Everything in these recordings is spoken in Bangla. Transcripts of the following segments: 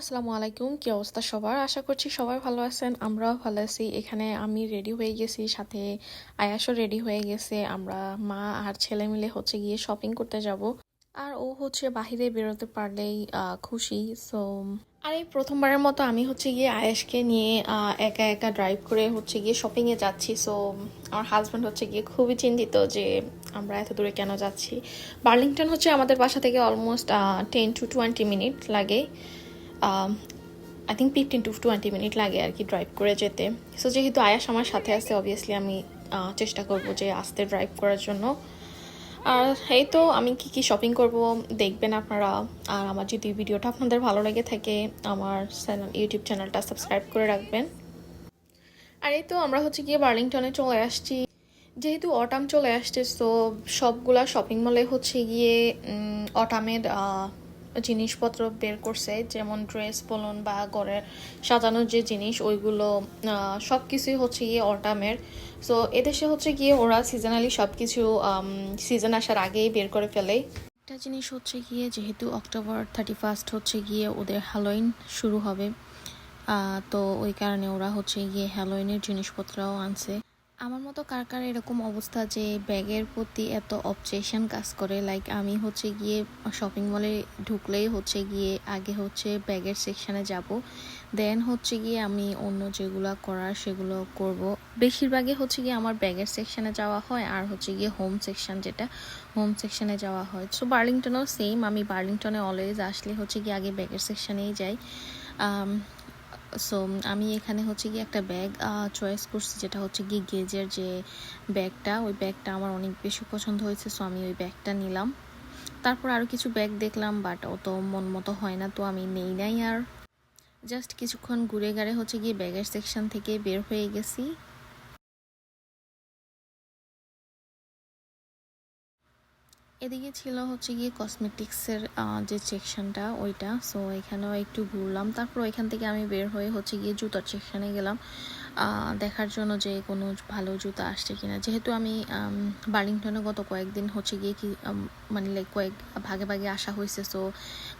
আসসালামু আলাইকুম কি অবস্থা সবার? আশা করছি সবাই ভালো আছেন, আমরাও ভালো আছি। এখানে আমি রেডি হয়ে গেছি, সাথে আয়াসও রেডি হয়ে গেছে। আমরা মা আর ছেলে মিলে হচ্ছে গিয়ে শপিং করতে যাব। আর ও হচ্ছে বাহিরে বেরোতে পারলেই খুশি। সো আর এই প্রথমবারের মতো আমি হচ্ছে গিয়ে আয়েশকে নিয়ে একা একা ড্রাইভ করে হচ্ছে গিয়ে শপিংয়ে যাচ্ছি। সো আমার হাজব্যান্ড হচ্ছে গিয়ে খুবই চিন্তিত যে আমরা এত দূরে কেন যাচ্ছি। বার্লিংটন হচ্ছে আমাদের বাসা থেকে almost ten to twenty minute লাগে। I think fifteen to twenty minute লাগে আর কি ড্রাইভ করে যেতে। সো যেহেতু আয়াস আমার সাথে আছে অবভিয়াসলি আমি চেষ্টা করব যে আসতে ড্রাইভ করার জন্য। আর এই তো, আমি কি কি শপিং করব দেখবেন আপনারা। আর আমার যদি ভিডিওটা আপনাদের ভালো লেগে থাকে, আমার চ্যানেল ইউটিউব চ্যানেলটা সাবস্ক্রাইব করে রাখবেন। আর এই তো, আমরা হচ্ছে গিয়ে বার্লিংটনে চলে আসছি। যেহেতু অটাম চলে আসছে সো সবগুলা শপিং মলে হচ্ছে গিয়ে অটামের জিনিসপত্র বের করছে, যেমন ড্রেস বলুন বা ঘরের সাজানোর যে জিনিস, ওইগুলো সব কিছুই হচ্ছে গিয়ে অটামের সো এদেশে হচ্ছে গিয়ে ওরা সিজনালি সব কিছু সিজন আসার আগেই বের করে ফেলে। একটা জিনিস হচ্ছে গিয়ে যেহেতু অক্টোবর থার্টি ফার্স্ট হচ্ছে গিয়ে ওদের হ্যালোইন শুরু হবে তো ওই কারণে ওরা হচ্ছে গিয়ে হ্যালোইনের জিনিসপত্রও আনছে। আমার মতো কার কার এরকম অবস্থা যে ব্যাগের প্রতি এত অবজেকশন কাজ করে? লাইক আমি হচ্ছে গিয়ে শপিং মলে ঢুকলেই হচ্ছে গিয়ে আগে হচ্ছে ব্যাগের সেকশানে যাব। দেন হচ্ছে গিয়ে আমি অন্য যেগুলো করার সেগুলো করব। বেশিরভাগই হচ্ছে গিয়ে আমার ব্যাগের সেকশানে যাওয়া হয় আর হচ্ছে গিয়ে হোম সেকশন যেটা হোম সেকশানে যাওয়া হয়। সো বার্লিংটনও সেম আমি বার্লিংটনে অলওয়েজ আসলে হচ্ছে গিয়ে আগে ব্যাগের সেকশানেই যাই। আম, সো আমি এখানে হচ্ছে গিয়ে একটা ব্যাগ চয়েস করছি, যেটা হচ্ছে গিয়ে গেজের যে ব্যাগটা ওই ব্যাগটা আমার অনেক বেশি পছন্দ হয়েছে সো আমি ওই ব্যাগটা নিলাম। তারপর আরও কিছু ব্যাগ দেখলাম বাট অত মন মতো হয় না, তো আমি নেই নাই আর। জাস্ট কিছুক্ষণ ঘুরে গাড়ে হচ্ছে গিয়ে ব্যাগের সেকশন থেকে বের হয়ে গেছি। এদিকে ছিল হচ্ছে গিয়ে কসমেটিক্সের যে সেকশনটা ওইটা। সো এখানেও একটু ঘুরলাম। তারপর ওইখান থেকে আমি বের হয়ে হচ্ছে গিয়ে জুতার সেকশানে গেলাম। দেখার জন্য যে কোনো ভালো জুতা আসছে কিনা। যেহেতু আমি বার্লিংটনে গত কয়েকদিন হচ্ছে গিয়ে কি মানে লাইক কয়েক, ভাগে ভাগে আসা হয়েছে। সো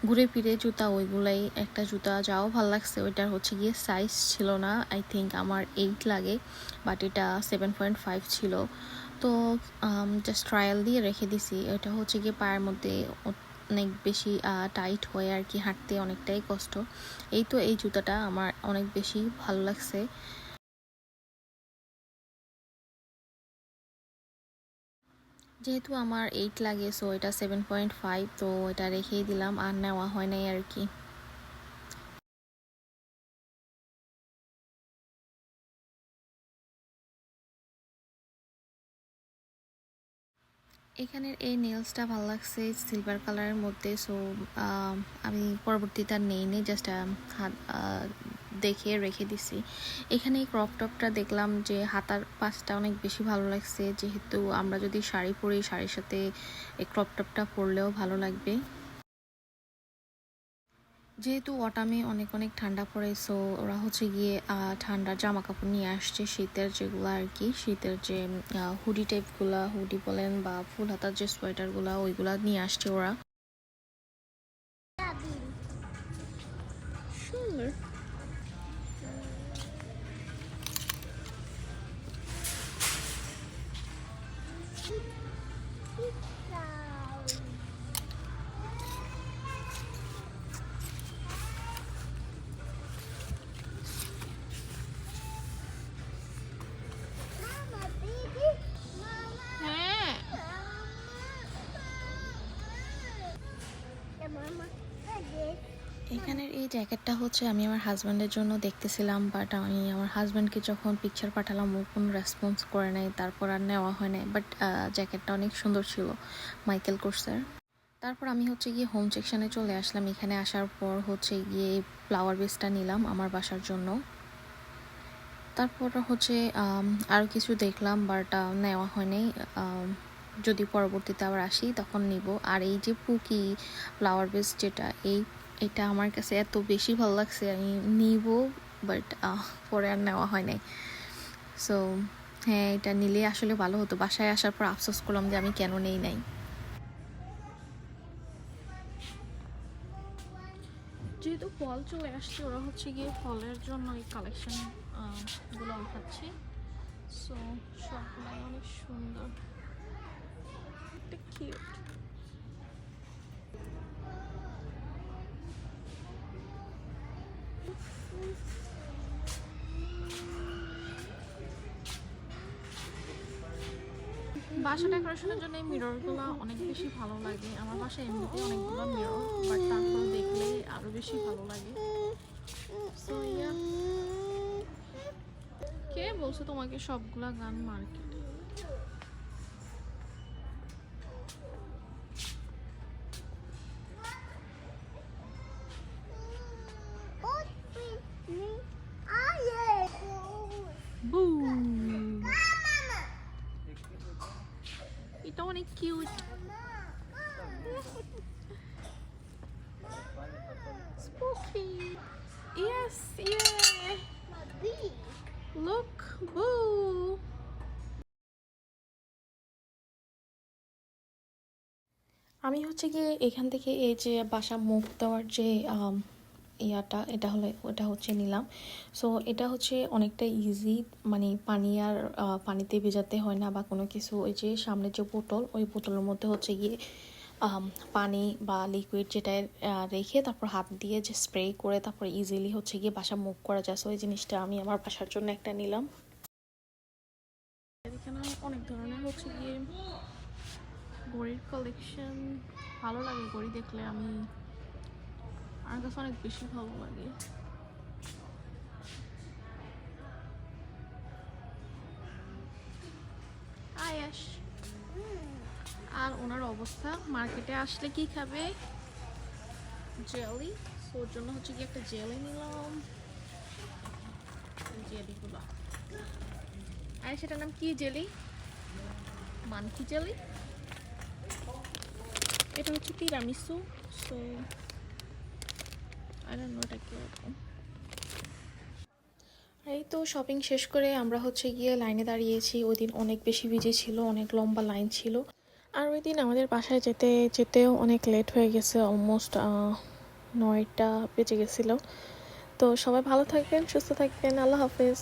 ঘুরে ফিরে জুতা ওইগুলাই, একটা জুতা যাও, ভালো লাগছে। ওইটার হচ্ছে গিয়ে সাইজ ছিল না। আই থিঙ্ক আমার এইট লাগে বাট এটা সেভেন পয়েন্ট ফাইভ ছিল। তো জাস্ট ট্রায়াল দিয়ে রেখে দিছি। এটা হচ্ছে গিয়ে পায়ের মধ্যে অনেক বেশি টাইট হয়ে আর কি, হাঁটতে অনেকটাই কষ্ট। এই তো এই জুতাটা আমার অনেক বেশি ভালো লাগছে। যেহেতু আমার এইট লাগে সো এটা সেভেন পয়েন্ট ফাইভ তো এটা রেখেই দিলাম, আর নেওয়া হয় নাই আর কি। এখানের এই নেলসটা ভালো লাগছে সিলভার কালারের মধ্যে সো আমি পরবর্তীতে আর নেই নেই জাস্ট হাত দেখে রেখে দিছি। এখানে এই ক্রপ টপটা দেখলাম যে হাতার পাশটা অনেক বেশি ভালো লাগছে। যেহেতু আমরা যদি শাড়ি পরি, শাড়ির সাথে এই ক্রপ টপটা পরলেও ভালো লাগবে। যেহেতু অটামে অনেক অনেক ঠান্ডা পড়ে সো ওরা হচ্ছে গিয়ে ঠান্ডার জামা কাপড় নিয়ে আসছে। শীতের যেগুলো আর কি, শীতের যে হুডি টাইপগুলা হুডি বলেন বা ফুল হাতার যে সোয়েটারগুলা ওইগুলা নিয়ে আসছে ওরা। এই জ্যাকেটটা হচ্ছে আমি আমার হাজব্যান্ডের জন্য দেখতেছিলাম বাট আমি আমার হাজব্যান্ডকে যখন পিকচার পাঠালাম, ও কোনো রেসপন্স করে নাই, তারপর আর নেওয়া হয় নাই। বাট জ্যাকেটটা অনেক সুন্দর ছিল মাইকেল কোর্সের তারপর আমি হচ্ছে গিয়ে হোম সেকশনে চলে আসলাম। এখানে আসার পর হচ্ছে গিয়ে ফ্লাওয়ার বেসটা নিলাম আমার বাসার জন্য। তারপর হচ্ছে আরও কিছু দেখলাম বাট নেওয়া হয়নি যদি পরবর্তীতে আবার আসি, তখন নিব। আর এই যে পুকি ফ্লাওয়ার বেস যেটা, এই এটা আমার কাছে এত বেশি ভালো লাগছে, আমি নিব বাট পরে আর নেওয়া হয় নাই। সো হ্যাঁ এটা নিলে আসলে ভালো হতো। বাসায় আসার পর আফসোস করলাম যে আমি কেন নেই নাই। যেহেতু ফল চলে আসছে, ওরা হচ্ছে গিয়ে ফলের জন্য এই কালেকশনগুলো উঠাচ্ছে সো সবগুলাই অনেক সুন্দর। কিউট বাসা ডেকোরেশনের জন্য এই মিররগুলো অনেক বেশি ভালো লাগে। আমার বাসায় এমনিতে অনেকগুলো মিরর বাট তারপর দেখলে আরও বেশি ভালো লাগে. কে বলছে তোমাকে সবগুলা গান মার্কেটে এটা অনেক cute Spooky. Yes, yeah. Look, boo. আমি হচ্ছে গিয়ে এখান থেকে এই যে বাসা মুখ দেওয়ার যে ইয়াটা এটা হলে ওটা হচ্ছে নিলাম সো এটা হচ্ছে অনেকটা ইজি মানে পানি আর পানিতে ভেজাতে হয় না বা কোনো কিছু ওই যে সামনে যে বোতল ওই বোতলের মধ্যে হচ্ছে গিয়ে পানি বা লিকুইড যেটা রেখে তারপর হাত দিয়ে যে স্প্রে করে তারপর ইজিলি হচ্ছে গিয়ে বাসা মুখ করা যায়। সো এই জিনিসটা আমি আমার বাসার জন্য একটা নিলাম। এখানে অনেক ধরনের হচ্ছে গিয়ে ঘড়ির কালেকশন ভালো লাগে ঘড়ি দেখলে, আমি আমার কাছে অনেক বেশি ভালো লাগে। আয়াস আর ওনার অবস্থা, মার্কেটে আসলে কি খাবে? জেলি। তো ওর জন্য হচ্ছে কি একটা জেলি নিলাম। জেলিগুলো আর, সেটার নাম কি জেলি? Monkey jelly? এটা হচ্ছে tiramisu so I don't know এটা কীরকম এই তো শপিং শেষ করে আমরা হচ্ছে গিয়ে লাইনে দাঁড়িয়েছি। ওই দিন অনেক বেশি ভিজে ছিল, অনেক লম্বা লাইন ছিল। আর ওই দিন আমাদের বাসায় যেতে, যেতেও অনেক লেট হয়ে গেছে অলমোস্ট নয়টা বেজে গেছিল। তো সবাই ভালো থাকবেন, সুস্থ থাকবেন, আল্লাহ হাফেজ।